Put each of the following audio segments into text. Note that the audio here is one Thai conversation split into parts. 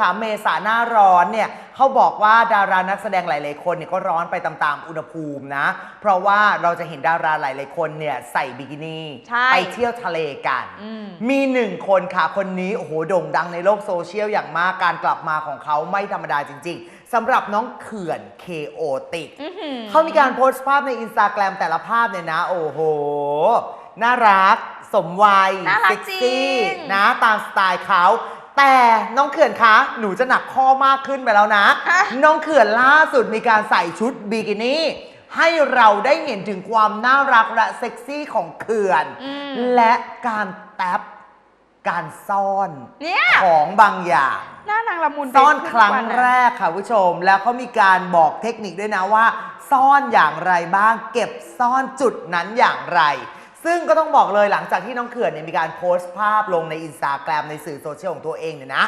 ค่ะเมษาหน้าร้อนเนี่ยเขาบอกว่าดารานักแสดงหลาย ๆ คนเนี่ยก็ร้อนไปตามๆอุณหภูมินะ เพราะว่าเราจะเห็นดาราหลาย ๆ คนเนี่ยใส่บิกินี่ใช่ไปเที่ยวทะเลกัน อืม มีหนึ่งคนค่ะคนนี้โอ้โหโด่งดังในโลกโซเชียลอย่างมากการกลับมาของเขาไม่ธรรมดาจริง ๆสำหรับน้องเขื่อนเคโอติก อื้อหือ เขามีการโพสต์ภาพในอินสตาแกรมแต่ละภาพเนี่ยนะ โอ้โห น่ารัก สมวัยน่ารักเซ็กซี่จริง นะ ตามสไตล์เขา แต่น้องเขื่อนคะหนูจะหนักข้อมากขึ้นไปแล้วนะ น้องเขื่อนล่าสุดมีการใส่ชุดบิกินี่ให้เราได้เห็นถึงความน่ารักและเซ็กซี่ของเขื่อน อืม และการแท็บการซ่อนเนี่ย ของบางอย่าง หน้านางละมุนไปซ่อนทุกครั้งวันอะแรกค่ะผู้ชม แล้วเขามีการบอกเทคนิคด้วยนะว่า ซ่อนอย่างไรบ้าง เก็บซ่อนจุดนั้นอย่างไร ซึ่งก็ต้องบอกเลยหลังจากที่น้องเขื่อนเนี่ยมีการโพสต์ภาพลงในอินสตาแกรมในสื่อโซเชียลของตัวเองเนี่ยนะ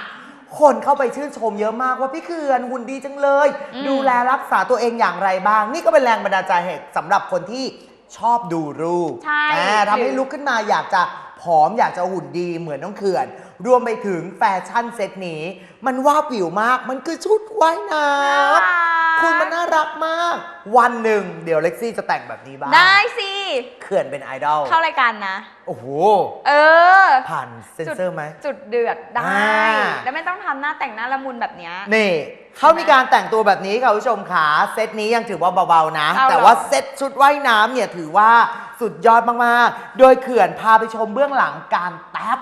คนเข้าไปชื่นชมเยอะมากว่าพี่เขื่อนหุ่นดีจังเลย อืม ดูแลรักษาตัวเองอย่างไรบ้าง นี่ก็เป็นแรงบันดาลใจให้สำหรับคนที่ชอบดูรูป ใช่ อ่าทำให้ลุกขึ้นมาอยากจะผอมอยากจะหุ่นดีเหมือนน้องเขื่อน รวมไปถึงแฟชั่นเซตนี้ มันว่าบวิวมากมันคือชุดว่ายน้น่ารักำคุณมันน่า รักมาก วันหนึ่งเดี๋ยวเล็กซี่จะแต่งแบบนี้บ้างได้สิเขื่อนเป็นไอดอลเข้ารายการนะ โอ้โห เออ ผ่านเซ็นเซอร์ไหม จุดเดือดได้ อ่า แล้วไม่ต้องทำหน้าแต่งหน้าละมุนแบบเนี้ย นี่เขามีการแต่งตัวแบบนี้ค่ะคุณผู้ชมขาเซตนี้ยังถือว่าเบาๆนะ เอาเหรอแต่ว่าเซตชุดว่ายน้ำเนี่ยถือว่าสุดยอดมากๆ โดยเขื่อนพาไปชมเบื้องหลังการแท็บ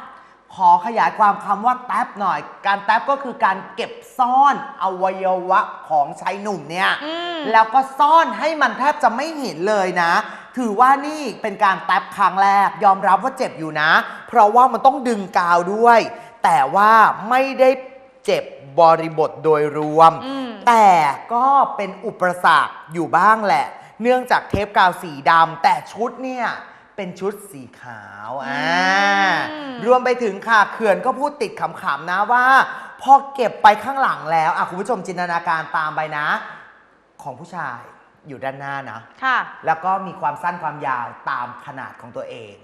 ขอขยายความคำว่าแท็บหน่อย การแท็บก็คือการเก็บซ่อนอวัยวะของชายหนุ่มเนี่ย อืม แล้วก็ซ่อนให้มันแทบจะไม่เห็นเลยนะ ถือว่านี่เป็นการแท็บครั้งแรก ยอมรับว่าเจ็บอยู่นะ เพราะว่ามันต้องดึงกาวด้วย แต่ว่าไม่ได้เจ็บบริบทโดยรวม อืม แต่ก็เป็นอุปสรรคอยู่บ้างแหละ เนื่องจากเทปกาวสีดำแต่ชุดเนี่ย เป็นชุดสีขาวอ่า อืม รวมไปถึงค่ะเขื่อนก็พูดติดขำๆนะว่าพอเก็บไปข้างหลังแล้วอะคุณผู้ชมจินตนาการตามไปนะ ของผู้ชายอยู่ด้านหน้านะ ค่ะ แล้วก็มีความสั้นความยาวตามขนาดของตัวเอง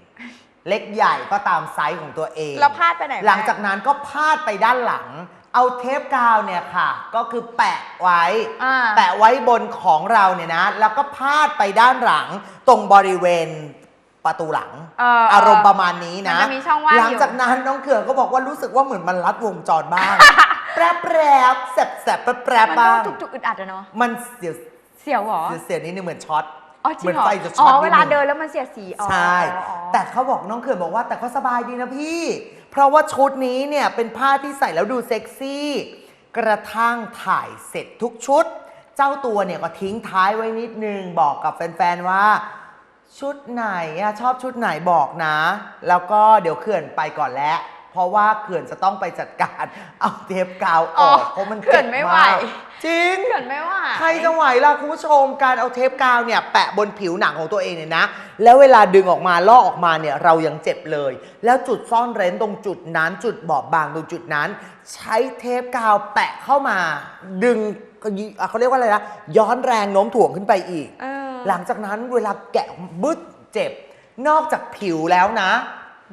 เล็กใหญ่ก็ตามไซส์ของตัวเองแล้วพลาดไปไหนหลังจากนั้นก็พาดไปด้านหลัง เอาเทปกาวเนี่ยค่ะ ก็คือแปะไว้ อ่า แปะไว้บนของเราเนี่ยนะ แล้วก็พาดไปด้านหลังตรงบริเวณ ประตูหลัง เอออารมณ์ประมาณนี้นะ มันจะมีช่องว่างอยู่ หลังจากนั้นน้องเขื่อนก็บอกว่ารู้สึกว่าเหมือนมันรัดวงจรบ้าง แปรบแปรบแสบแสบแปรบแปรบมันบ้าดูงจุกๆอึดอัดอะเนาะมันเสียวเสียวเหรอเสียวนิดนึงเหมือนช็อต อ๋อจริเหมืงนเหรอไฟจะอ๋ช็ออตเวนิดลานึง เดินแล้วมันเสียสีอ๋อใช่ อ๋ออ๋อ แต่เขาบอกน้องเขื่อนบอกว่าแต่ก็สบายดีนะพี่ เพราะว่าชุดนี้เนี่ยเป็นผ้าที่ใส่แล้วดูเซ็กซี่ กระทั่งถ่ายเสร็จทุกชุด เจ้าตัวเนี่ยก็ทิ้งท้ายไว้นิดนึง บอกกับแฟน ๆ ว่า ชุดไหนอะชอบชุดไหนบอกนะ แล้วก็เดี๋ยวเขื่อนไปก่อนแล้ว เพราะว่าเขื่อนจะต้องไปจัดการเอาเทปกาวออกเพราะมันเขื่อนจ็บไม่ไหวากจริง เขื่อนไม่ว่าใครจะไหวล่ะคุณผู้ชมการเอาเทปกาวเนี่ยแปะบนผิวหนังของตัวเองเนี่ยนะ แล้วเวลาดึงออกมาลอกออกมาเนี่ยเรายังเจ็บเลย แล้วจุดซ่อนเร้นตรงจุดนั้น จุดบอบบางตรงจุดนั้น ใช้เทปกาวแปะเข้ามา ดึงอะเขาเรียกว่าอะไรนะย้อนแรงโน้มถ่วงขึ้นไปอีก เออ หลังจากนั้นเวลาแกะบึ้ดเจ็บ นอกจากผิวแล้วนะ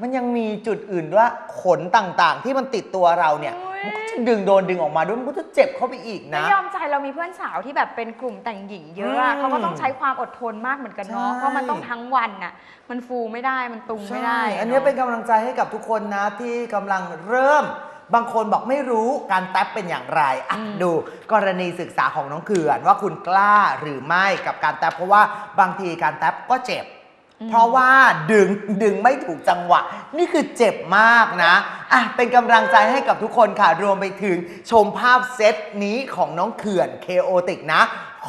มันยังมีจุดอื่นด้วยขนต่างๆ ที่มันติดตัวเราเนี่ยอุ๊ยมันก็จะดึงโดนดึงออกมาด้วยมันก็จะเจ็บเข้าไปอีกนะ ไม่ยอมใจเรามีเพื่อนสาวที่แบบเป็นกลุ่มแต่งหญิงเยอะอะอืมเขาก็ต้องใช้ความอดทนมากเหมือนกันเนาะใช่ เพราะมันต้องทั้งวันน่ะ มันฟูไม่ได้มันตุงไม่ได้ใช่ อันนี้เป็นกำลังใจให้กับทุกคนนะที่กำลังเริ่ม บางคนบอกไม่รู้การแท็บเป็นอย่างไรอะอืมดูกรณีศึกษาของน้องเขื่อนว่าคุณกล้าหรือไม่กับการแท็บเพราะว่าบางทีการแท็บก็เจ็บ เพราะว่าดึงดึงไม่ถูกจังหวะ นี่คือเจ็บมากนะอะเป็นกำลังใจให้กับทุกคนค่ะ รวมไปถึงชมภาพเซตนี้ของน้องเขื่อนเคโอติกนะ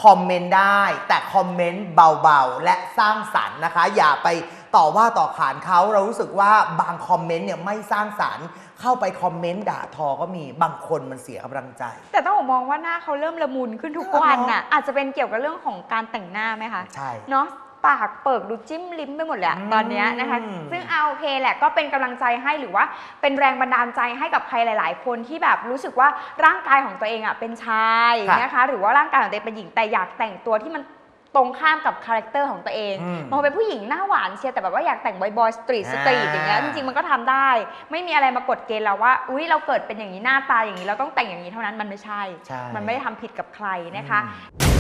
คอมเมนต์ได้ แต่คอมเมนต์เบาๆ และสร้างสรรค์นะคะ อย่าไป ต่อว่าต่อขานเขาเรารู้สึกว่าบางคอมเมนต์เนี่ยไม่สร้างสรรค์ เข้าไปคอมเมนต์ด่าทอก็มีบางคนมันเสียกำลังใจ แต่ต้องมองว่าหน้าเขาเริ่มละมุนขึ้นทุกวันน่ะอาจจะเป็นเกี่ยวกับเรื่องของการแต่งหน้าไหมคะใช่เนาะปากเปิกดูจิ้มลิ้มไปหมดเลยอะอืมตอนเนี้ยนะคะ ซึ่งเอาโอเคแหละก็เป็นกำลังใจให้หรือว่าเป็นแรงบันดาลใจให้กับใครหลาย ๆ คนที่แบบรู้สึกว่าร่างกายของตัวเองอะเป็นชายค่ะนะคะ หรือว่าร่างกายของตัวเองเป็นหญิงแต่อยากแต่งตัวที่มัน ตรงข้ามกับคาแรคเตอร์ของตัวเองอืมบางคนเป็นผู้หญิงหน้าหวานเชียร์แต่แบบว่าอยากแต่งบอยๆสตรีทสตรีทอ่า อย่างเงี้ยจริงๆมันก็ทำได้ ไม่มีอะไรมากดเกณฑ์เราว่าอุ้ยเราเกิดเป็นอย่างนี้หน้าตาอย่างนี้เราต้องแต่งอย่างนี้เท่านั้นมันไม่ใช่ ใช่ มันไม่ได้ทำผิดกับใครนะคะ อืม